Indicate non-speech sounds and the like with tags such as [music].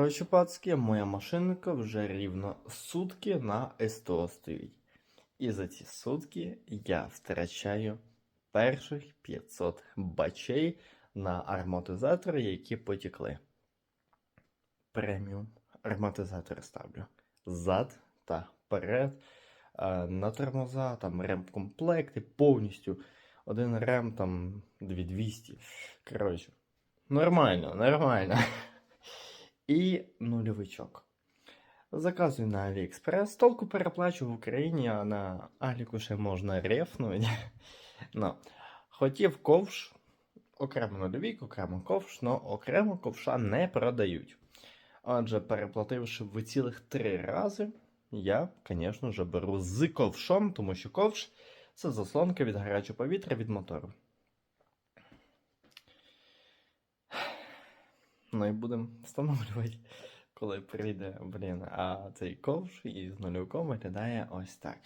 Коротше, пацки, моя машинка вже рівно сутки на СТО стоїть. І за ці сутки я втрачаю перших 500 бачей на ароматизатори, які потекли. Преміум ароматизатори ставлю. Зад та вперед. Е, На тормоза, там ремкомплекти повністю. Один рем там 2200. Коротше, нормально, нормально. І нульовичок. Заказую на Аліекспрес. Толку переплачу в Україні, а на Аліку ще можна рефнути. [laughs] Ну, хотів ковш, окремо нульовік, окремо ковш, але окремо ковша не продають. Отже, переплативши в цілих три рази, я, звісно ж, беру з ковшом, тому що ковш це заслонка від гарячого повітря від мотору. Ну і будемо встановлювати, коли прийде, блін, а цей ковш із нульовиком виглядає ось так.